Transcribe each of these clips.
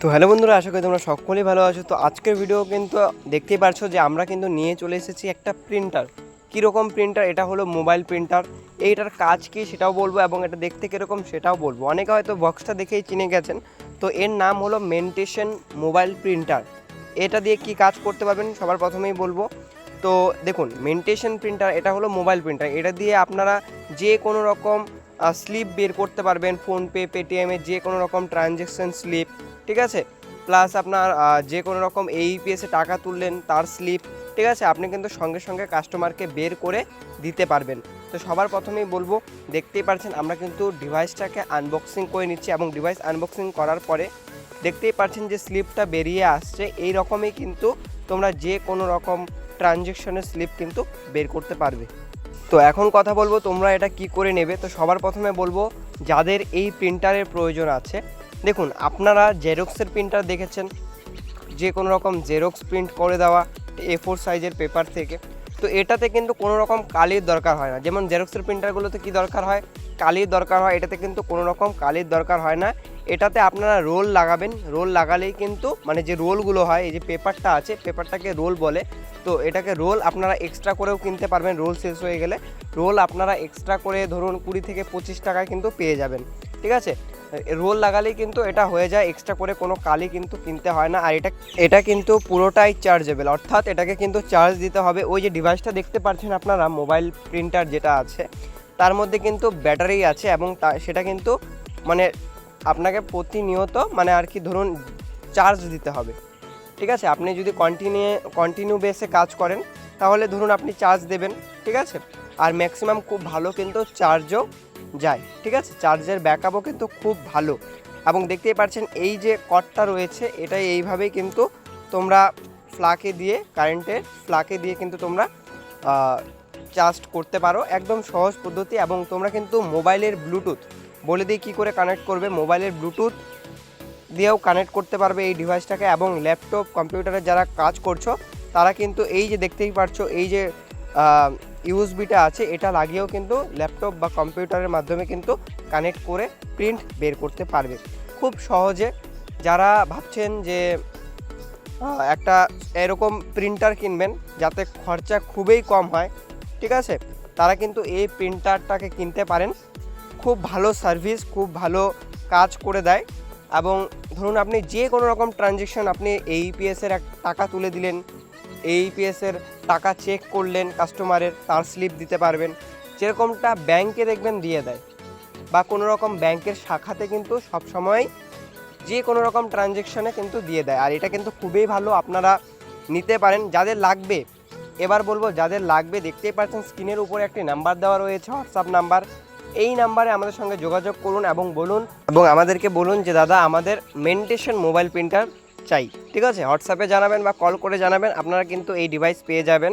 তো হ্যালো বন্ধুরা, আশা করি তোমরা সকলেই ভালো আছো। তো আজকের ভিডিও কিন্তু দেখতেই পারছ যে আমরা কিন্তু নিয়ে চলে এসেছি একটা প্রিন্টার কীরকম প্রিন্টার এটা হলো মোবাইল প্রিন্টার এইটার কাজ কী সেটাও বলব এবং এটা দেখতে কীরকম সেটাও বলব। অনেকে হয়তো বক্সটা দেখেই চিনে গেছেন। তো এর নাম হলো মেন্টেশন মোবাইল প্রিন্টার এটা দিয়ে কি কাজ করতে পারবেন সবার প্রথমেই বলব। তো দেখুন মেন্টেশন প্রিন্টার এটা হলো মোবাইল প্রিন্টার এটা দিয়ে আপনারা যে কোনো রকম স্লিপ বের করতে পারবেন ফোনপে পেটিএমে যে কোনো রকম ট্রানজ্যাকশন স্লিপ ঠিক আছে? প্লাস আপনার যে কোনো রকম এইপিএসে টাকা তুললেন, তার স্লিপ ঠিক আছে? আপনি কিন্তু সঙ্গে সঙ্গে কাস্টমারকে বের করে দিতে পারবেন। তো সবার প্রথমেই বলব, দেখতেই পারছেন আমরা কিন্তু ডিভাইসটাকে আনবক্সিং করে নিচ্ছি এবং ডিভাইস আনবক্সিং করার পরে দেখতেই পারছেন যে স্লিপটা বেরিয়ে আসছে। এই রকমই কিন্তু তোমরা যে কোনো রকম ট্রানজ্যাকশনের স্লিপ কিন্তু বের করতে পারবে। তো এখন কথা বলব তোমরা এটা কি করে নেবে? তো সবার প্রথমে বলব, যাদের এই প্রিন্টারের প্রয়োজন আছে দেখুন, আপনারা জেরক্সের প্রিন্টার দেখেছেন, যে কোনো রকম জেরক্স প্রিন্ট করে দেওয়া এ ফোর সাইজের পেপার থেকে। তো এটাতে কিন্তু কোনো রকম কালির দরকার হয় না। যেমন জেরক্সের প্রিন্টারগুলোতে কি দরকার হয়? কালির দরকার হয়, এটাতে কিন্তু কোনো রকম কালির দরকার হয় না। এটাতে আপনারা রোল লাগাবেন। রোল লাগালেই কিন্তু মানে যে রোলগুলো হয়, এই যে পেপারটা আছে পেপারটাকে রোল বলে, তো এটাকে রোল আপনারা এক্সট্রা করেও কিনতে পারবেন, রোল শেষ হয়ে গেলে। রোল আপনারা এক্সট্রা করে ধরুন কুড়ি থেকে পঁচিশ টাকায় কিন্তু পেয়ে যাবেন। ঠিক আছে? রোল লাগালেই কিন্তু এটা হয়ে যায় এক্সট্রা করে কোনো কালি কিন্তু কিনতে হয় না। আর এটা এটা কিন্তু পুরোটাই চার্জেবল অর্থাৎ এটাকে কিন্তু চার্জ দিতে হবে। ওই যে ডিভাইসটা দেখতে পাচ্ছেন আপনারা মোবাইল প্রিন্টার যেটা আছে, তার মধ্যে কিন্তু ব্যাটারি আছে এবং তা, সেটা কিন্তু মানে আপনাকে প্রতিনিয়ত মানে আর কি ধরুন চার্জ দিতে হবে। ঠিক আছে? আপনি যদি কন্টিনিউ কন্টিনিউ বেসে কাজ করেন, তাহলে ধরুন আপনি চার্জ দেবেন, ঠিক আছে? আর ম্যাক্সিমাম খুব ভালো কিন্তু চার্জও যায়, ঠিক আছে? চার্জের ব্যাকআপও কিন্তু খুব ভালো। এবং দেখতেই পাচ্ছেন এই যে কটটা রয়েছে এটা এইভাবেই কিন্তু তোমরা ফ্লাকে দিয়ে, কারেন্টের ফ্লাকে দিয়ে কিন্তু তোমরা চার্জ করতে পারো। একদম সহজ পদ্ধতি এবং তোমরা কিন্তু মোবাইলের ব্লুটুথ, বলে দিই কী করে কানেক্ট করবে? মোবাইলের ব্লুটুথ দিয়েও কানেক্ট করতে পারবে এই ডিভাইসটাকে এবং ল্যাপটপ কম্পিউটারে যারা কাজ করছ, তারা কিন্তু এই যে দেখতেই পারছ, এই যে ইউএসবিটা আছে, এটা লাগিয়েও কিন্তু ল্যাপটপ বা কম্পিউটারের মাধ্যমে কিন্তু কানেক্ট করে প্রিন্ট বের করতে পারবে। খুব সহজে যারা ভাবছেন যে একটা এরকম প্রিন্টার কিনবেন যাতে খরচা খুবই কম হয়, ঠিক আছে? তারা কিন্তু এই প্রিন্টারটাকে কিনতে পারেন। খুব ভালো সার্ভিস, খুব ভালো কাজ করে দেয় এবং ধরুন আপনি যে কোনো রকম ট্রানজেকশন আপনি এইপিএসের এক টাকা তুলে দিলেন এইপিএসের টাকা চেক করলেন কাস্টমারের তার স্লিপ দিতে পারবেন। যেরকমটা ব্যাংকে দেখবেন দিয়ে দেয়। বা কোনো রকম ব্যাংকের শাখাতে কিন্তু সবসময় যে কোনো রকম ট্রানজেকশনে কিন্তু দিয়ে দেয়। আর এটা কিন্তু খুবই ভালো আপনারা নিতে পারেন। যাদের লাগবে, এবার বলব, যাদের লাগবে, দেখতেই পাচ্ছেন স্ক্রিনের উপরে একটি নাম্বার দেওয়া রয়েছে হোয়াটসঅ্যাপ নাম্বার এই নাম্বারে আমাদের সঙ্গে যোগাযোগ করুন এবং বলুন, এবং আমাদেরকে বলুন যে, দাদা, আমাদের মেন্টেশন মোবাইল প্রিন্টার চাই, ঠিক আছে? হোয়াটসঅ্যাপে জানাবেন বা কল করে জানাবেন, আপনারা কিন্তু এই ডিভাইস পেয়ে যাবেন।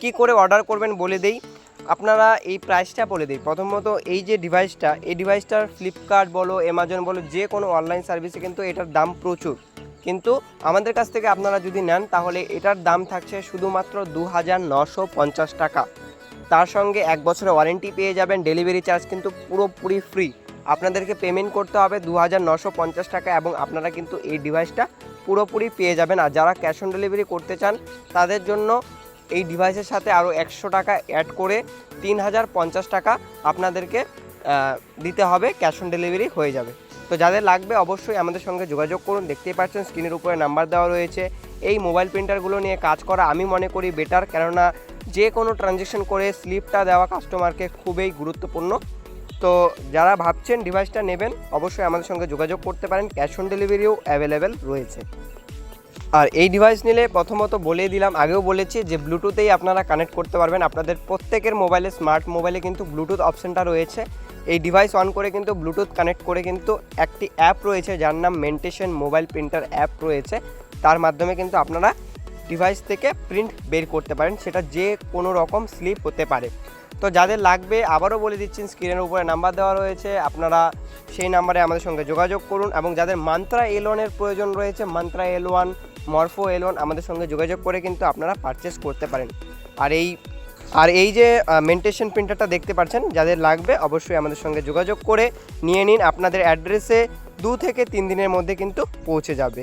কি করে অর্ডার করবেন বলে দেই, আপনারা এই প্রাইসটা বলে দিই। প্রথমত এই যে ডিভাইসটা এই ডিভাইসটার ফ্লিপকার্ট বলো অ্যামাজন বলো, যে কোনো অনলাইন সার্ভিসে কিন্তু এটার দাম প্রচুর। কিন্তু আমাদের কাছ থেকে আপনারা যদি নেন, তাহলে এটার দাম থাকছে শুধুমাত্র দু হাজার নশো পঞ্চাশ টাকা। তার সঙ্গে এক বছরের ওয়ারেন্টি পেয়ে যাবেন ডেলিভারি চার্জ কিন্তু পুরোপুরি ফ্রি আপনাদেরকে পেমেন্ট করতে হবে দু হাজার নশো পঞ্চাশ টাকা এবং আপনারা কিন্তু এই ডিভাইসটা পুরোপুরি পেয়ে যাবেন। আর যারা ক্যাশ অন ডেলিভারি করতে চান, তাদের জন্য এই ডিভাইসের সাথে আরও একশো টাকা অ্যাড করে তিন হাজার পঞ্চাশ টাকা আপনাদেরকে দিতে হবে ক্যাশ অন ডেলিভারি হয়ে যাবে। তো যাদের লাগবে অবশ্যই আমাদের সঙ্গে যোগাযোগ করুন। দেখতেই পাচ্ছেন স্ক্রিনের উপরে নাম্বার দেওয়া রয়েছে। এই মোবাইল প্রিন্টারগুলো নিয়ে কাজ করা আমি মনে করি বেটার কেননা যে কোনো ট্রানজেকশন করে স্লিপটা দেওয়া কাস্টমারকে খুবই গুরুত্বপূর্ণ। তো যারা ভাবছেন ডিভাইসটা নেবেন, অবশ্যই আমাদের সঙ্গে যোগাযোগ করতে পারেন। ক্যাশ অন ডেলিভারিও অ্যাভেলেবেল রয়েছে। আর এই ডিভাইস নিলে প্রথমত বলে দিলাম, আগেও বলেছি যে ব্লুটুথেই আপনারা কানেক্ট করতে পারবেন। আপনাদের প্রত্যেকের মোবাইলে স্মার্ট মোবাইলে কিন্তু ব্লুটুথ অপশানটা রয়েছে। এই ডিভাইস অন করে কিন্তু ব্লুটুথ কানেক্ট করে কিন্তু একটি অ্যাপ রয়েছে, যার নাম মেন্টেশন মোবাইল প্রিন্টার অ্যাপ রয়েছে। তার মাধ্যমে কিন্তু আপনারা ডিভাইস থেকে প্রিন্ট বের করতে পারেন। সেটা যে কোনো রকম স্লিপ হতে পারে। তো যাদের লাগবে, আবারও বলে দিচ্ছেন স্ক্রিনের উপরে নাম্বার দেওয়া রয়েছে। আপনারা সেই নাম্বারে আমাদের সঙ্গে যোগাযোগ করুন এবং যাদের মান্ত্রা এল ওয়ানের প্রয়োজন রয়েছে Mantra L one Morpho L one আমাদের সঙ্গে যোগাযোগ করে কিন্তু আপনারা পারচেস করতে পারেন। আর এই আর এই যে মেন্টেশন প্রিন্টারটা দেখতে পাচ্ছেন, যাদের লাগবে অবশ্যই আমাদের সঙ্গে যোগাযোগ করে নিয়ে নিন। আপনাদের অ্যাড্রেসে দু থেকে তিন দিনের মধ্যে কিন্তু পৌঁছে যাবে।